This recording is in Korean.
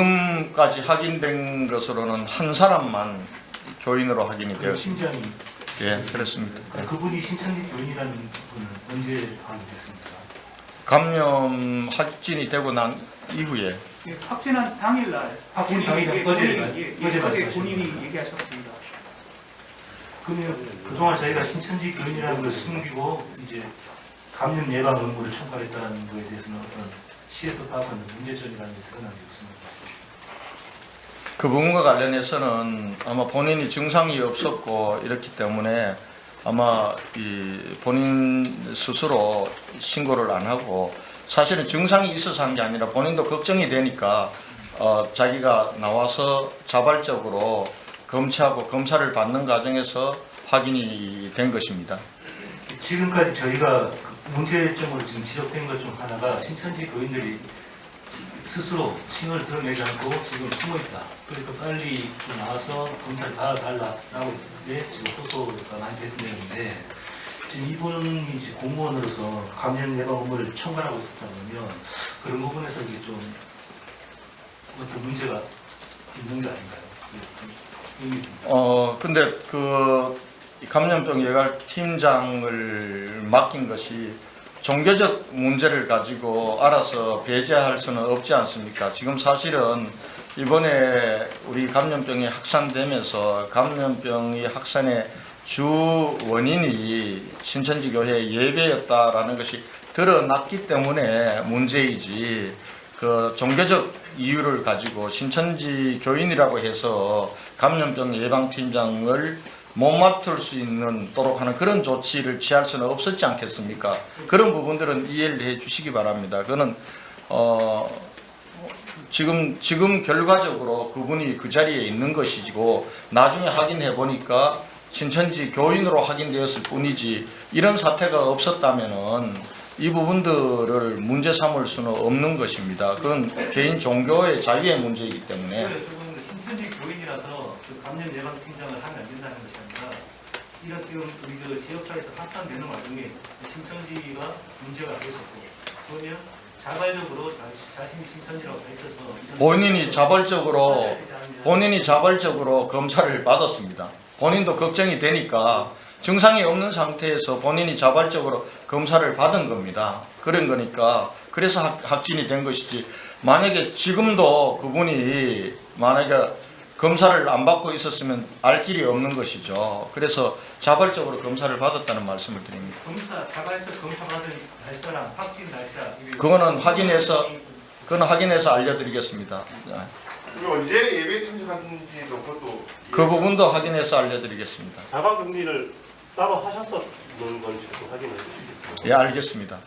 지금까지 확인된 것으로는 한 사람만 교인으로 확인이 그 되었습니다. 팀장이 예, 그렇습니다. 예. 그분이 신천지 교인이라는 분은 언제 확인됐습니까? 감염 확진이 되고 난 이후에 예, 확진한 당일날 확진 본인이 당일날 예, 어제 본인이, 예, 어제 예, 어제 말씀하신 본인이 거죠. 얘기하셨습니다. 그러면 그동안 저희가 신천지 교인이라는 걸 숨기고 이제 감염 예방 업무를 촉발했다는 거에 대해서는 어떤 시에서 파악하는 문제점이라는 게 드러난 게 없습니다. 그 부분과 관련해서는 아마 본인이 증상이 없었고 이렇기 때문에 아마 이 본인 스스로 신고를 안 하고 사실은 증상이 있어서 한 게 아니라 본인도 걱정이 되니까 어, 자기가 나와서 자발적으로 검체하고 검사를 받는 과정에서 확인이 된 것입니다. 지금까지 저희가 그 문제점으로 지금 지적된 것 중 하나가 신천지 교인들이 스스로 신호를 드러내지 않고 지금 숨어 있다. 그러니까 빨리 나와서 검사를 받아달라라고 이제 지금 호소가 많이 됐는데 지금 이분이 이제 공무원으로서 감염 예방 업무를 총괄하고 있었다면 그런 부분에서 이게 좀 어떤 문제가 있는 게 아닌가요? 듭니다. 어 근데 그 감염병 예방 팀장을 맡긴 것이 종교적 문제를 가지고 알아서 배제할 수는 없지 않습니까? 지금 사실은 이번에 우리 감염병이 확산되면서 감염병이 확산의 주 원인이 신천지 교회 예배였다라는 것이 드러났기 때문에 문제이지 그 종교적 이유를 가지고 신천지 교인이라고 해서 감염병 예방팀장을 못 맡을 수 있는 도록 하는 그런 조치를 취할 수는 없었지 않겠습니까? 그런 부분들은 이해를 해 주시기 바랍니다. 그거는 어 지금 지금 결과적으로 그분이 그 자리에 있는 것이고 나중에 확인해 보니까 신천지 교인으로 확인되었을 뿐이지 이런 사태가 없었다면은 이 부분들을 문제 삼을 수는 없는 것입니다. 그건 개인 종교의 자유의 문제이기 때문에 신천지 교인이라서 그 감염 예방 팀장을 하면 안 아니라 이런 지금 우리 그 지역사회에서 확산되는 와중에 신천지가 문제가 있었고 그러면 자발적으로 자- 자신이 신천지라고 밝혀서 본인이 자발적으로 해야 되지 않느냐. 본인이 자발적으로 검사를 받았습니다. 본인도 걱정이 되니까 증상이 없는 상태에서 본인이 자발적으로 검사를 받은 겁니다. 그런 거니까 그래서 확, 확진이 된 것이지 만약에 지금도 그분이 만약에 검사를 안 받고 있었으면 알 길이 없는 것이죠. 그래서 자발적으로 검사를 받았다는 말씀을 드립니다. 검사 자발적 검사 받은 날짜랑 확진 날짜 그거는 확인해서 그건 확인해서 알려드리겠습니다. 그리고 언제 예배 참석하는지도 그것도 그 부분도 확인해서 알려드리겠습니다. 자가 격리를 따로 하셨었는 건지 좀 확인해 주시겠어요? 예, 알겠습니다.